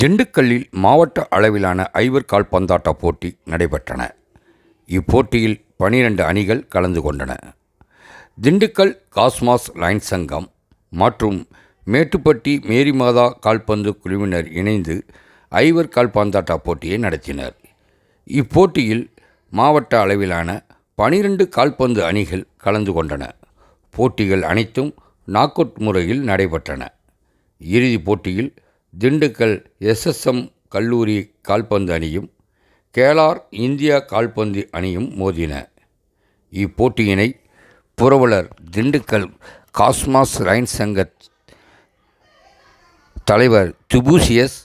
திண்டுக்கல்லில் மாவட்ட அளவிலான ஐவர் கால்பந்தாட்ட போட்டி நடைபெற்றன. இப்போட்டியில் பனிரெண்டு அணிகள் கலந்து கொண்டன. திண்டுக்கல் காஸ்மாஸ் லைன் சங்கம் மற்றும் மேட்டுப்பட்டி மேரிமாதா கால்பந்து குழுவினர் இணைந்து ஐவர் கால்பந்தாட்ட போட்டியை நடத்தினர். இப்போட்டியில் மாவட்ட அளவிலான பனிரெண்டு கால்பந்து அணிகள் கலந்து கொண்டன. போட்டிகள் அனைத்தும் நாக் அவுட் முறையில் நடைபெற்றன. இறுதிப் போட்டியில் திண்டுக்கல் எஸ்எஸ்எம் கல்லூரி கால்பந்து அணியும் கேலார் இந்தியா கால்பந்து அணியும் மோதின. இப்போட்டியினை புரவலர் திண்டுக்கல் காஸ்மாஸ் ரைன் சங்க தலைவர் துபூசியஸ்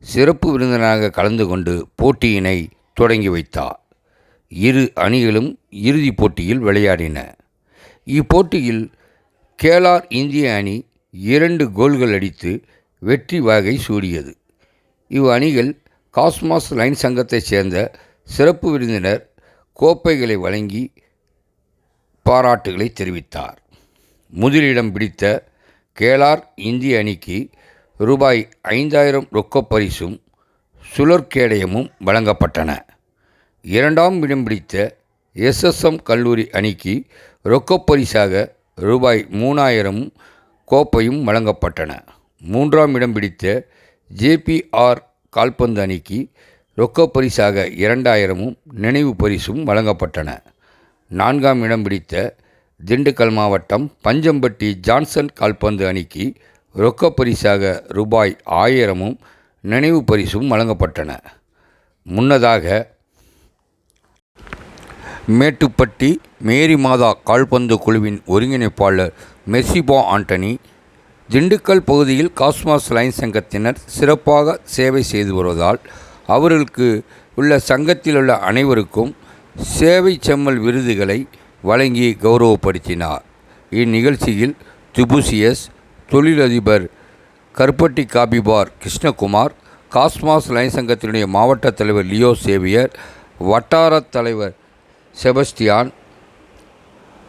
சிறப்பு விருந்தினராக கலந்து கொண்டு போட்டியினை தொடங்கி வைத்தார். இரு அணிகளும் இறுதிப் போட்டியில் விளையாடின. இப்போட்டியில் கேலார் இந்திய அணி இரண்டு கோல்கள் அடித்து வெற்றி வாகை சூடியது. இவ் அணிகள் காஸ்மாஸ் லைன் சங்கத்தைச் சேர்ந்த சிறப்பு விருந்தினர் கோப்பைகளை வழங்கி பாராட்டுகளை தெரிவித்தார். முதலிடம் பிடித்த கேலார் இந்திய அணிக்கு ரூபாய் ஐந்தாயிரம் ரொக்கப் பரிசும் சுழற்கேடயமும் வழங்கப்பட்டன. இரண்டாம் இடம் பிடித்த எஸ்எஸ்எம் கல்லூரி அணிக்கு ரொக்கப் பரிசாக ரூபாய் மூணாயிரமும் கோப்பையும் வழங்கப்பட்டன. மூன்றாம் இடம் பிடித்த ஜேபிஆர் கால்பந்து அணிக்கு ரொக்கப் பரிசாக இரண்டாயிரமும் நினைவு பரிசும் வழங்கப்பட்டன. நான்காம் இடம் பிடித்த திண்டுக்கல் மாவட்டம் பஞ்சம்பட்டி ஜான்சன் கால்பந்து அணிக்கு ரொக்கப் பரிசாக ரூபாய் ஆயிரமும் நினைவு பரிசும் வழங்கப்பட்டன. முன்னதாக மேட்டுப்பட்டி மேரி மாதா கால்பந்து குழுவின் ஒருங்கிணைப்பாளர் மெர்சிபோ ஆண்டனி திண்டுக்கல் பகுதியில் காஸ்மாஸ் லைன் சங்கத்தினர் சிறப்பாக சேவை செய்து வருவதால் அவர்களுக்கு உள்ள சங்கத்தில் உள்ள அனைவருக்கும் சேவை செம்மல் விருதுகளை வழங்கி கௌரவப்படுத்தினார். இந்நிகழ்ச்சியில் திபுசியஸ் தொழிலதிபர் கருப்பட்டி காபிபார் கிருஷ்ணகுமார் காஸ்மாஸ் லைன் சங்கத்தினுடைய மாவட்ட தலைவர் லியோ சேவியர் வட்டாரத் தலைவர் செபஸ்டியான்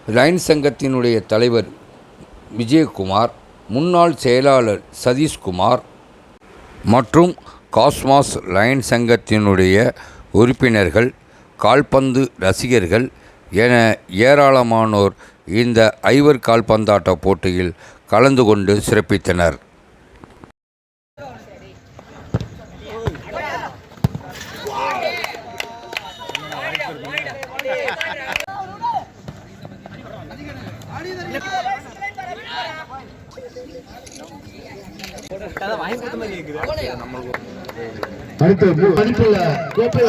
லைன் சங்கத்தினுடைய தலைவர் விஜயகுமார் முன்னாள் செயலாளர் சதீஷ்குமார் மற்றும் காஸ்மாஸ் லயன் சங்கத்தினுடைய உறுப்பினர்கள் கால்பந்து ரசிகர்கள் என ஏராளமானோர் இந்த ஐவர் கால்பந்தாட்ட போட்டியில் கலந்து கொண்டு சிறப்பித்தனர். அடுத்து மதிப்புள்ள கோப்பை